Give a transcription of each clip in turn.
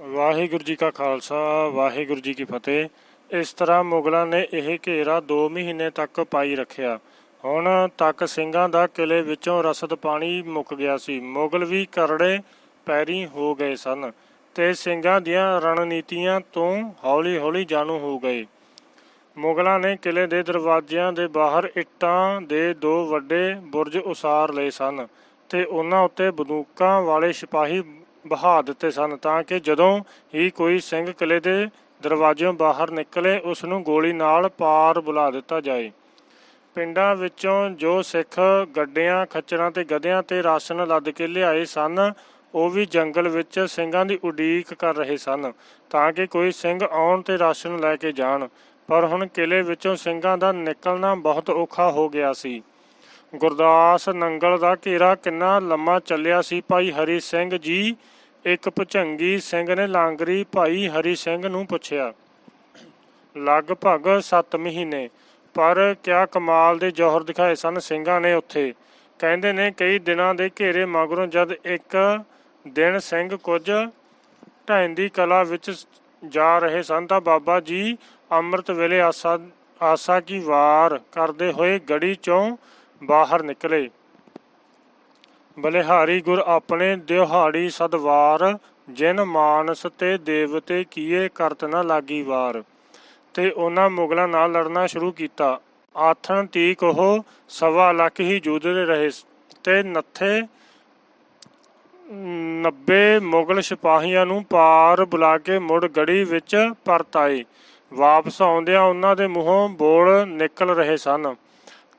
ਵਾਹਿਗੁਰੂ ਜੀ ਕਾ ਖਾਲਸਾ, ਵਾਹਿਗੁਰੂ ਜੀ ਕੀ ਫਤਿਹ। ਇਸ ਤਰ੍ਹਾਂ ਮੁਗਲਾਂ ਨੇ ਇਹ ਘੇਰਾ 2 ਮਹੀਨੇ ਤੱਕ ਪਾਈ ਰੱਖਿਆ। ਹੁਣ ਤੱਕ ਸਿੰਘਾਂ ਦਾ ਕਿਲੇ ਵਿੱਚੋਂ ਰਸਦ ਪਾਣੀ ਮੁੱਕ ਗਿਆ ਸੀ। ਮੁਗਲ ਵੀ ਕਰੜੇ ਪੈਰੀ ਹੋ ਗਏ ਸਨ ਤੇ ਸਿੰਘਾਂ ਦੀਆਂ ਰਣਨੀਤੀਆਂ ਤੋਂ ਹੌਲੀ-ਹੌਲੀ ਜਾਣੂ ਹੋ ਗਏ। ਮੁਗਲਾਂ ਨੇ ਕਿਲੇ ਦੇ ਦਰਵਾਜ਼ਿਆਂ ਦੇ ਬਾਹਰ ਇੱਟਾਂ ਦੇ ਦੋ ਵੱਡੇ ਬੁਰਜ ਉਸਾਰ ਲਏ ਸਨ ਤੇ ਉਹਨਾਂ ਉੱਤੇ ਬੰਦੂਕਾਂ ਵਾਲੇ ਸਿਪਾਹੀ ਬਹਾ ਦਿੱਤੇ ਸਨ ਤਾਂ ਕਿ ਜਦੋਂ ਹੀ ਕੋਈ ਸਿੰਘ ਕਿਲੇ ਦੇ ਦਰਵਾਜ਼ਿਓਂ ਬਾਹਰ ਨਿਕਲੇ ਉਸ ਨੂੰ ਗੋਲੀ ਨਾਲ ਪਾਰ ਬੁਲਾ ਦਿੱਤਾ ਜਾਏ। ਪਿੰਡਾਂ ਵਿੱਚੋਂ ਜੋ ਸਿੱਖ ਗੱਡਿਆਂ, ਖੱਚਰਾਂ ਤੇ ਗਧਿਆਂ ਤੇ ਰਾਸ਼ਨ ਲੱਦ ਕੇ ਲਿਆਏ ਸਨ, ਉਹ ਵੀ ਜੰਗਲ ਵਿੱਚ ਸਿੰਘਾਂ ਦੀ ਉਡੀਕ ਕਰ ਰਹੇ ਸਨ ਤਾਂ ਕਿ ਕੋਈ ਸਿੰਘ ਆਉਣ ਤੇ ਰਾਸ਼ਨ ਲੈ ਕੇ ਜਾਣ। ਪਰ ਹੁਣ ਕਿਲੇ ਵਿੱਚੋਂ ਸਿੰਘਾਂ ਦਾ ਨਿਕਲਣਾ ਬਹੁਤ ਔਖਾ ਹੋ ਗਿਆ ਸੀ। ਗੁਰਦਾਸ ਨੰਗਲ ਦਾ ਘੇਰਾ ਕਿੰਨਾ ਲੰਮਾ ਚੱਲਿਆ ਸੀ ਭਾਈ ਹਰੀ ਸਿੰਘ ਜੀ? ਇੱਕ ਭੁਚੰਗੀ ਸਿੰਘ ਨੇ ਲਾਂਗਰੀ ਭਾਈ ਹਰੀ ਸਿੰਘ ਨੂੰ ਪੁੱਛਿਆ। ਲਗਭਗ 7 ਮਹੀਨੇ, ਪਰ ਕਿਆ ਕਮਾਲ ਦੇ ਜੋਹਰ ਦਿਖਾਏ ਸਨ ਸਿੰਘਾਂ ਨੇ ਉੱਥੇ। ਕਹਿੰਦੇ ਨੇ ਕਈ ਦਿਨਾਂ ਦੇ ਘੇਰੇ ਮਗਰੋਂ ਜਦ ਇੱਕ ਦਿਨ ਸਿੰਘ ਕੁਝ ਢੈਣ ਦੀ ਕਲਾ ਵਿੱਚ ਜਾ ਰਹੇ ਸਨ ਤਾਂ ਬਾਬਾ ਜੀ ਅੰਮ੍ਰਿਤ ਵੇਲੇ ਆਸਾ ਆਸਾ ਕੀ ਵਾਰ ਕਰਦੇ ਹੋਏ ਗੜੀ ਚੋਂ ਬਾਹਰ ਨਿਕਲੇ। ਬਲਿਹਾਰੀ ਗੁਰ ਆਪਣੇ ਦਿਹਾੜੀ ਸਦਵਾਰ, ਜਿਨ ਮਾਨਸ ਤੇ ਦੇਵਤੇ ਕੀਏ ਕਰਤ ਨਾ ਲਾਗੀ ਵਾਰ। ਤੇ ਉਹਨਾਂ ਮੁਗਲਾਂ ਨਾਲ ਲੜਨਾ ਸ਼ੁਰੂ ਕੀਤਾ। ਆਥਣ ਤੀਕ ਉਹ ਸਵਾ ਲੱਖ ਹੀ ਜੂਝਦੇ ਰਹੇ। ਤੇ ਨੱਥੇ 90 ਮੁਗਲ ਸਿਪਾਹੀਆਂ ਨੂੰ ਪਾਰ ਬੁਲਾ ਕੇ ਮੁੜ ਗੜੀ ਵਿੱਚ ਪਰਤ ਆਏ। ਵਾਪਸ ਆਉਂਦਿਆਂ ਉਹਨਾਂ ਦੇ ਮੂੰਹੋਂ ਬੋਲ ਨਿਕਲ ਰਹੇ ਸਨ।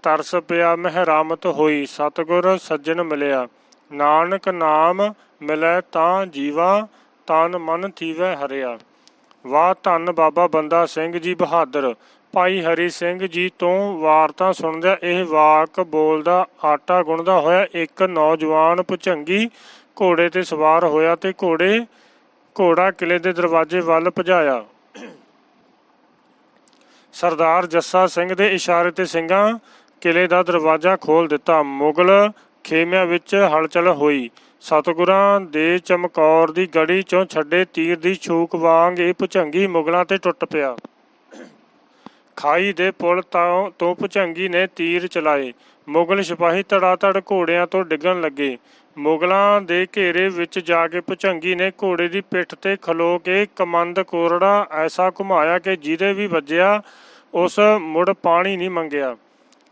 ਤਰਸ ਪਿਆ ਮਹਿਰਾਮਤ ਹੋਈ, ਸਤਗੁਰ ਸੱਜਣ ਮਿਲਿਆ। ਨਾਨਕ ਨਾਮ ਮਿਲੈ ਤਾਂ ਜੀਵਾ, ਤਨ ਮਨ ਥੀਵੈ ਹਰਿਆ। ਵਾਹ ਧੰਨ ਬਾਬਾ ਬੰਦਾ ਸਿੰਘ ਜੀ ਬਹਾਦਰ। ਭਾਈ ਹਰੀ ਸਿੰਘ ਜੀ ਤੋਂ ਵਾਰਤਾ ਸੁਣਦਿਆਂ ਇਹ ਵਾਕ ਬੋਲਦਾ, ਆਟਾ ਗੁੰਦਾ ਹੋਇਆ ਇੱਕ ਨੌਜਵਾਨ ਭੁਚੰਗੀ ਘੋੜੇ ਤੇ ਸਵਾਰ ਹੋਇਆ ਤੇ ਘੋੜੇ, ਘੋੜਾ ਕਿਲੇ ਦੇ ਦਰਵਾਜ਼ੇ ਵੱਲ ਭਜਾਇਆ। ਸਰਦਾਰ ਜੱਸਾ ਸਿੰਘ ਦੇ ਇਸ਼ਾਰੇ ਤੇ ਸਿੰਘਾਂ ਕਿਲੇ ਦਾ ਦਰਵਾਜ਼ਾ ਖੋਲ ਦਿੱਤਾ। ਮੁਗਲ ਖੇਮਿਆਂ ਵਿੱਚ ਹਲਚਲ ਹੋਈ। ਸਤਗੁਰਾਂ ਦੇ ਚਮਕੌਰ ਦੀ ਗੜੀ ਚੋਂ ਛੱਡੇ ਤੀਰ ਦੀ ਛੂਕ ਵਾਂਗ ਇਹ ਭੁਚੰਗੀ ਮੁਗਲਾਂ ਤੇ ਟੁੱਟ ਪਿਆ। ਖਾਈ ਦੇ ਪੁਲ ਤੋਂ ਤੋਂ ਭੁਚੰਗੀ ਨੇ ਤੀਰ ਚਲਾਏ। ਮੁਗਲ ਸਿਪਾਹੀ ਧੜਾ-ਧੜ ਘੋੜਿਆਂ ਤੋਂ ਡਿੱਗਣ ਲੱਗੇ। ਮੁਗਲਾਂ ਦੇ ਘੇਰੇ ਵਿੱਚ ਜਾ ਕੇ ਭੁਚੰਗੀ ਨੇ ਘੋੜੇ ਦੀ ਪਿੱਠ ਤੇ ਖਲੋ ਕੇ ਕਮੰਦ ਕੋਰੜਾ ਐਸਾ ਘੁਮਾਇਆ ਕਿ ਜਿਹਦੇ ਵੀ ਵੱਜਿਆ, ਉਸ ਮੁੜ ਪਾਣੀ ਨਹੀਂ ਮੰਗਿਆ।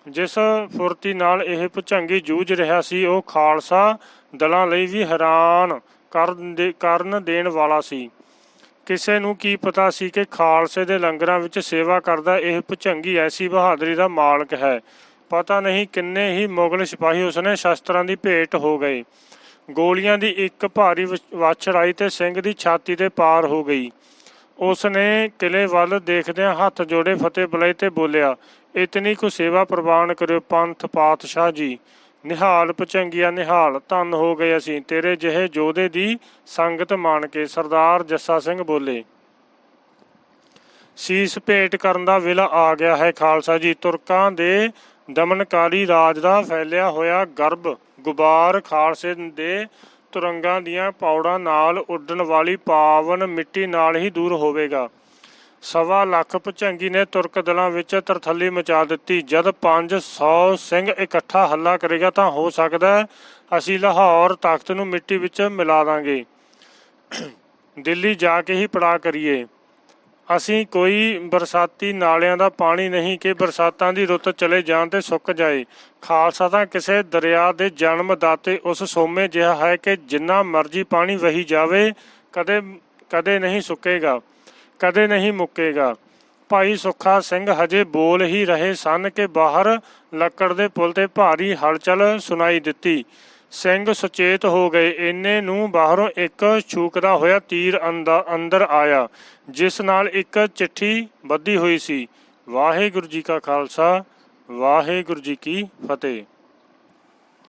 ਜਿਸ ਫੁਰਤੀ ਨਾਲ ਇਹ ਭੁਚੰਗੀ ਜੂਝ ਰਿਹਾ ਸੀ, ਉਹ ਖਾਲਸਾ ਦਲਾਂ ਲਈ ਵੀ ਹੈਰਾਨ ਕਰਨ ਦੇ, ਕਰਨ ਦੇਣ ਵਾਲਾ ਸੀ। ਕਿਸੇ ਨੂੰ ਕੀ ਪਤਾ ਸੀ ਕਿ ਖਾਲਸੇ ਦੇ ਲੰਗਰਾਂ ਵਿੱਚ ਸੇਵਾ ਕਰਦਾ ਇਹ ਭੁਚੰਗੀ ਐਸੀ ਬਹਾਦਰੀ ਦਾ ਮਾਲਕ ਹੈ। ਪਤਾ ਨਹੀਂ ਕਿੰਨੇ ਹੀ ਮੁਗਲ ਸਿਪਾਹੀ ਉਸਨੇ ਸ਼ਸਤਰਾਂ ਦੀ ਭੇਟ ਹੋ ਗਏ। ਗੋਲੀਆਂ ਦੀ ਇੱਕ ਭਾਰੀ ਵਾਛੜ ਆਈ ਤੇ ਸਿੰਘ ਦੀ ਛਾਤੀ ਤੇ ਪਾਰ ਹੋ ਗਈ। ਉਸ ਨੇ ਕਿਲੇ ਵੱਲ ਦੇਖਦਿਆਂ ਹੱਥ ਜੋੜੇ ਫਤਿਹ ਬੁਲਾਈ ਤੇ ਬੋਲਿਆ, ਇਤਨੀ ਕੁ ਸੇਵਾ ਪ੍ਰਵਾਨ ਕਰਿਓ ਪੰਥ ਪਾਤਸ਼ਾਹ ਜੀ। ਨਿਹਾਲ ਪਚੰਗੀਆਂ ਨਿਹਾਲ, ਧੰਨ ਹੋ ਗਏ ਅਸੀਂ। ਤੇਰੇ ਜਿਹੇ ਜੋਧੇ ਦੀ ਸੰਗਤ ਮਾਣ ਕੇ ਸਰਦਾਰ ਜੱਸਾ ਸਿੰਘ ਬੋਲੇ। ਸੀਸ ਭੇਟ ਕਰਨ ਦਾ ਵੇਲਾ ਆ ਗਿਆ ਹੈ ਖਾਲਸਾ ਜੀ। ਤੁਰਕਾਂ ਦੇ ਦਮਨਕਾਰੀ ਰਾਜ ਦਾ ਫੈਲਿਆ ਹੋਇਆ ਗਰਭ, ਗੁਬਾਰ ਖਾਲਸੇ ਦੇ ਤੁਰੰਗਾਂ ਦੀਆਂ ਪੌੜਾਂ ਨਾਲ ਉੱਡਣ ਵਾਲੀ ਪਾਵਨ ਮਿੱਟੀ ਨਾਲ ਹੀ ਦੂਰ ਹੋਵੇਗਾ। ਸਵਾ ਲੱਖ ਭਚੰਗੀ ਨੇ ਤੁਰਕ ਦਲਾਂ ਵਿੱਚ ਤਰਥੱਲੀ ਮਚਾ ਦਿੱਤੀ। ਜਦ 500 ਸਿੰਘ ਇਕੱਠਾ ਹੱਲਾ ਕਰੇਗਾ ਤਾਂ ਹੋ ਸਕਦਾ ਹੈ ਅਸੀਂ ਲਾਹੌਰ ਤਖਤ ਨੂੰ ਮਿੱਟੀ ਵਿੱਚ ਮਿਲਾ ਦਾਂਗੇ। ਦਿੱਲੀ ਜਾ ਕੇ ਹੀ ਪੜਾ ਕਰੀਏ। ਅਸੀਂ ਕੋਈ ਬਰਸਾਤੀ ਨਾਲਿਆਂ ਦਾ ਪਾਣੀ ਨਹੀਂ ਕਿ ਬਰਸਾਤਾਂ ਦੀ ਰੁੱਤ ਚਲੇ ਜਾਣ ਤੇ ਸੁੱਕ ਜਾਏ। ਖਾਲਸਾ ਤਾਂ ਕਿਸੇ ਦਰਿਆ ਦੇ ਜਨਮ ਦਾਤੇ ਉਸ ਸੋਮੇ ਜਿਹਾ ਹੈ ਕਿ ਜਿੰਨਾ ਮਰਜ਼ੀ ਪਾਣੀ ਵਹੀ ਜਾਵੇ, ਕਦੇ ਕਦੇ ਨਹੀਂ ਸੁੱਕੇਗਾ, ਕਦੇ ਨਹੀਂ ਮੁੱਕੇਗਾ। ਭਾਈ ਸੁੱਖਾ ਸਿੰਘ ਹਜੇ ਬੋਲ ਹੀ ਰਹੇ ਸਨ ਕਿ ਬਾਹਰ ਲੱਕੜ ਦੇ ਪੁਲ ਤੇ ਭਾਰੀ ਹਲਚਲ ਸੁਣਾਈ ਦਿੱਤੀ। ਸਿੰਘ ਸੁਚੇਤ ਹੋ ਗਏ। ਇੰਨੇ ਨੂੰ ਬਾਹਰੋਂ ਇੱਕ ਛੂਕਦਾ ਹੋਇਆ ਤੀਰ ਅੰਦਾ- ਅੰਦਰ ਆਇਆ, ਜਿਸ ਨਾਲ ਇੱਕ ਚਿੱਠੀ ਬੱਧੀ ਹੋਈ ਸੀ। ਵਾਹਿਗੁਰੂ ਜੀ ਕਾ ਖਾਲਸਾ, ਵਾਹਿਗੁਰੂ ਜੀ ਕੀ ਫਤਿਹ।